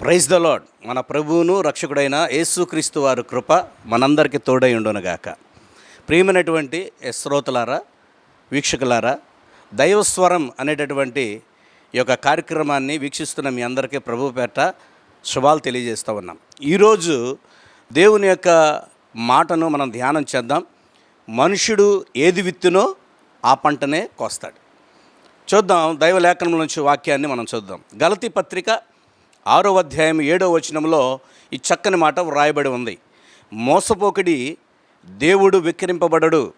Praise the lord మన ప్రభువును రక్షకుడైన యేసుక్రీస్తు వారి కృప మనందరికీ తోడై ఉండునుగాక. ప్రియమైనటువంటి శ్రోతలారా వీక్షకులారా దైవస్వరం అనేటటువంటి ఈ యొక్క కార్యక్రమాన్ని వీక్షిస్తున్న మీ అందరికీ ప్రభు పేట శుభాలు తెలియజేస్తూ ఉన్నాం. ఈరోజు దేవుని యొక్క మాటను మనం ధ్యానం చేద్దాం. మనుషుడు ఏది విత్తునో ఆ పంటనే కోస్తాడు. చూద్దాం దైవలేఖనం నుంచి వాక్యాన్ని మనం చూద్దాం. గలతి పత్రిక ఆరో అధ్యాయం ఏడో వచనంలో ఈ చక్కని మాట వ్రాయబడి ఉంది. మోసపోకడి దేవుడు విక్రింపబడడు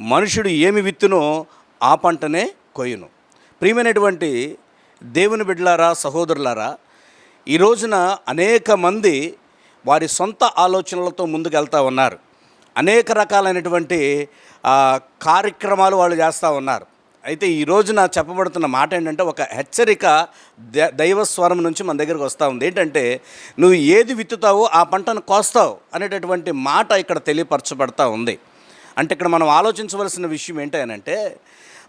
మనుషుడు ఏమి విత్తునో ఆ పంటనే కొయ్యును. ప్రియమైనటువంటి దేవుని బిడ్డలారా సహోదరులారా ఈ రోజున అనేక మంది వారి సొంత ఆలోచనలతో ముందుకెళ్తా ఉన్నారు. అనేక రకాలైనటువంటి కార్యక్రమాలు వాళ్ళు చేస్తూ ఉన్నారు. అయితే ఈ రోజున చెప్పబడుతున్న మాట ఏంటంటే ఒక హెచ్చరిక ద- దైవ స్వరం నుంచి మన దగ్గరకు వస్తూ ఉంది. ఏంటంటే నువ్వు ఏది విత్తుతావో ఆ పంటను కోస్తావు అనేటటువంటి మాట ఇక్కడ తెలియపరచబడతా ఉంది. అంటే ఇక్కడ మనం ఆలోచించవలసిన విషయం ఏంటంటే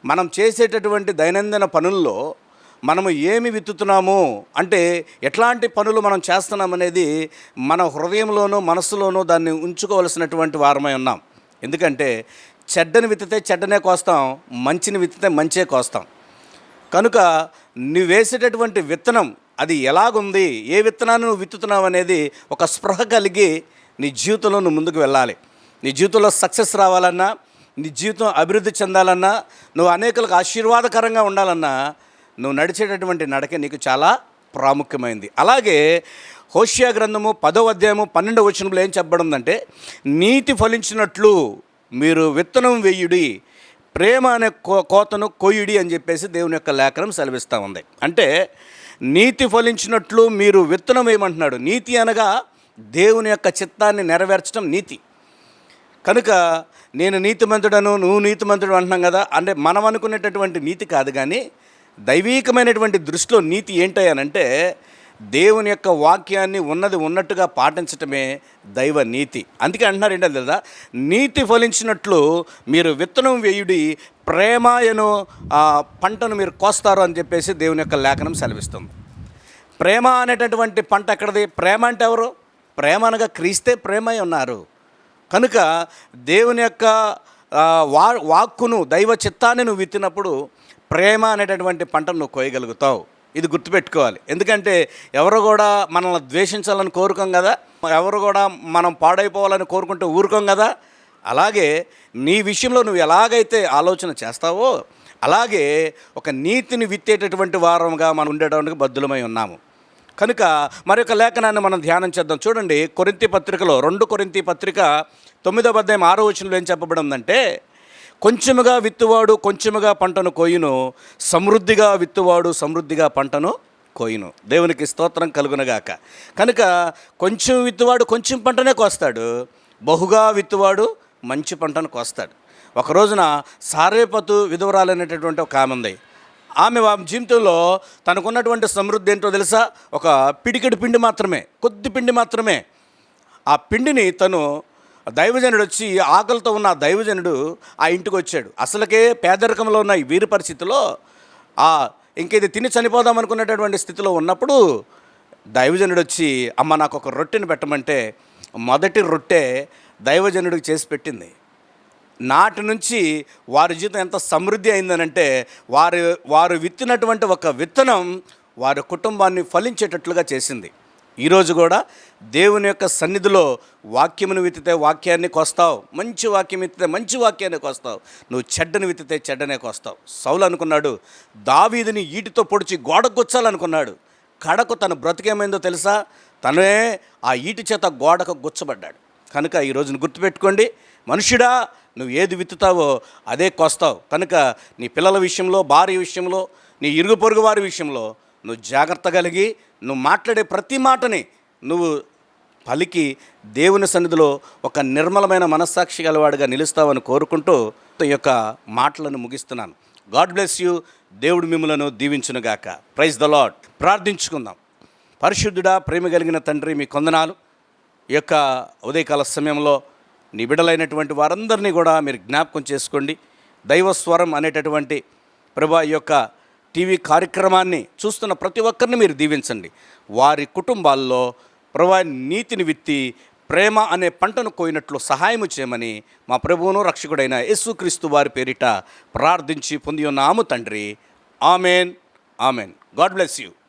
మనం చేసేటటువంటి దైనందిన పనుల్లో మనము ఏమి విత్తుతున్నాము అంటే ఎట్లాంటి పనులు మనం చేస్తున్నామనేది మన హృదయంలోనూ మనసులోనూ దాన్ని ఉంచుకోవలసినటువంటి వారమై ఉన్నాం. ఎందుకంటే చెడ్డని విత్తితే చెడ్డనే కోస్తాం మంచిని విత్తితే మంచే కోస్తాం. కనుక నువ్వు వేసేటటువంటి విత్తనం అది ఎలాగుంది ఏ విత్తనాన్ని నువ్వు విత్తుతున్నావు అనేది ఒక స్పృహ కలిగి నీ జీవితంలో నువ్వు ముందుకు వెళ్ళాలి. నీ జీవితంలో సక్సెస్ రావాలన్నా నీ జీవితం అభివృద్ధి చెందాలన్నా నువ్వు అనేకులకు ఆశీర్వాదకరంగా ఉండాలన్నా నువ్వు నడిచేటటువంటి నడక నీకు చాలా ప్రాముఖ్యమైంది. అలాగే హోషియా గ్రంథము పదో అధ్యాయము పన్నెండవ వచనంలో ఏం చెప్పబడిందంటే నీతి ఫలించినట్లు మీరు విత్తనం వేయుడి ప్రేమ అనే కో కోతను కొయ్యుడి అని చెప్పేసి దేవుని యొక్క లేఖనం సెలవిస్తూ ఉంది. అంటే నీతి ఫలించినట్లు మీరు విత్తనం వేయమంటున్నాడు. నీతి అనగా దేవుని యొక్క చిత్తాన్ని నెరవేర్చడం నీతి. కనుక నేను నీతిమంతుడను నువ్వు నీతిమంతుడు అంటున్నాం కదా అంటే మనం అనుకునేటటువంటి నీతి కాదు కానీ దైవీకమైనటువంటి దృష్టిలో నీతి ఏంటయ్యానంటే దేవుని యొక్క వాక్యాన్ని ఉన్నది ఉన్నట్టుగా పాటించటమే దైవ నీతి. అందుకే అంటున్నారు ఏంటో లేదా నీతి ఫలించినట్లు మీరు విత్తనం వేయుడి ప్రేమయను పంటను మీరు కోస్తారు అని చెప్పేసి దేవుని యొక్క లేఖనం సెలవిస్తుంది. ప్రేమ అనేటటువంటి పంట ఎక్కడది? ప్రేమ అంటే ఎవరు? ప్రేమ అనగా క్రీస్తే ప్రేమై ఉన్నారు. కనుక దేవుని యొక్క వా వాక్కును దైవ చిత్తాన్ని నువ్వు విత్తినప్పుడు ప్రేమ అనేటటువంటి పంటను నువ్వు కోయగలుగుతావు. ఇది గుర్తుపెట్టుకోవాలి. ఎందుకంటే ఎవరు కూడా మనల్ని ద్వేషించాలని కోరుకోం కదా ఎవరు కూడా మనం పాడైపోవాలని కోరుకుంటే ఊరుకోం కదా. అలాగే నీ విషయంలో నువ్వు ఎలాగైతే ఆలోచన చేస్తావో అలాగే ఒక నీతిని విత్తేటటువంటి వారంగా మనం ఉండేటటువంటి బద్దులమై ఉన్నాము. కనుక మరొక లేఖనాన్ని మనం ధ్యానం చేద్దాం. చూడండి కొరింతి పత్రికలో రెండు కొరింతి పత్రిక తొమ్మిదో అధ్యాయం ఆరో వచనంలో ఏం చెప్పబడిందంటే కొంచెముగా విత్తువాడు కొంచెముగా పంటను కోయును సమృద్ధిగా విత్తువాడు సమృద్ధిగా పంటను కోయును. దేవునికి స్తోత్రం కలుగునగాక. కనుక కొంచెం విత్తువాడు కొంచెం పంటనే కోస్తాడు బహుగా విత్తువాడు మంచి పంటను కోస్తాడు. ఒక రోజున సారేపతు విధవరాలనేటటువంటి ఒక ఆమె ఉంది. ఆమె ఆమె జీవితంలో తనకున్నటువంటి సమృద్ధి ఏంటో తెలుసా? ఒక పిడికెడు పిండి మాత్రమే కొద్ది పిండి మాత్రమే. ఆ పిండిని తను దైవజనుడు వచ్చి ఆకలితో ఉన్న ఆ దైవజనుడు ఆ ఇంటికి వచ్చాడు. అసలుకే పేదరికంలో ఉన్న ఈ వీరి పరిస్థితిలో ఆ ఇంక ఇది తిని చనిపోదాం అనుకునేటటువంటి స్థితిలో ఉన్నప్పుడు దైవజనుడు వచ్చి అమ్మ నాకు ఒక రొట్టెని పెట్టమంటే మొదటి రొట్టె దైవజనుడికి చేసి పెట్టింది. నాటి నుంచి వారి జీవితం ఎంత సమృద్ధి అయిందనంటే వారు వారు విత్తినటువంటి ఒక విత్తనం వారి కుటుంబాన్ని ఫలించేటట్లుగా చేసింది. ఈరోజు కూడా దేవుని యొక్క సన్నిధిలో వాక్యమును విత్తితే వాక్యాన్ని కొస్తావు మంచి వాక్యం విత్తితే మంచి వాక్యాన్ని కొస్తావు నువ్వు చెడ్డను విత్తితే చెడ్డనే కొస్తావు. సౌలు అనుకున్నాడు దావీదిని ఈటితో పొడిచి గోడకు గుచ్చాలనుకున్నాడు. కడకు తన బ్రతికేమైందో తెలుసా? తనే ఆ ఈటి చేత గోడకు గుచ్చబడ్డాడు. కనుక ఈ రోజును గుర్తుపెట్టుకోండి మనుషుడా నువ్వు ఏది విత్తుతావో అదే కోస్తావు. కనుక నీ పిల్లల విషయంలో భార్య విషయంలో నీ ఇరుగు పొరుగు వారి విషయంలో నువ్వు జాగ్రత్త కలిగి నువ్వు మాట్లాడే ప్రతి మాటని నువ్వు పలికి దేవుని సన్నిధిలో ఒక నిర్మలమైన మనస్సాక్షి గలవాడిగా నిలుస్తావని కోరుకుంటూ ఈ యొక్క మాటలను ముగిస్తున్నాను. God bless you. దేవుడు మిమ్మలను దీవించునుగాక. ప్రైజ్ ద లాడ్ ప్రార్థించుకుందాం. పరిశుద్ధుడా ప్రేమ కలిగిన తండ్రి మీ కొందనాలు ఈ యొక్క ఉదయకాల సమయంలో నీ బిడలైనటువంటి వారందరినీ కూడా మీరు జ్ఞాపకం చేసుకోండి. దైవ స్వరం అనేటటువంటి ప్రభా ఈ యొక్క టీవీ కార్యక్రమాన్ని చూస్తున్న ప్రతి ఒక్కరిని మీరు దీవించండి. వారి కుటుంబాల్లో ప్రభా నీతిని విత్తి ప్రేమ అనే పంటను కోయినట్లు సహాయము చేయమని మా ప్రభువును రక్షకుడైన యేసుక్రీస్తు వారి పేరిట ప్రార్థించి పొంది ఉన్నాము తండ్రి. Amen. Amen. God bless you.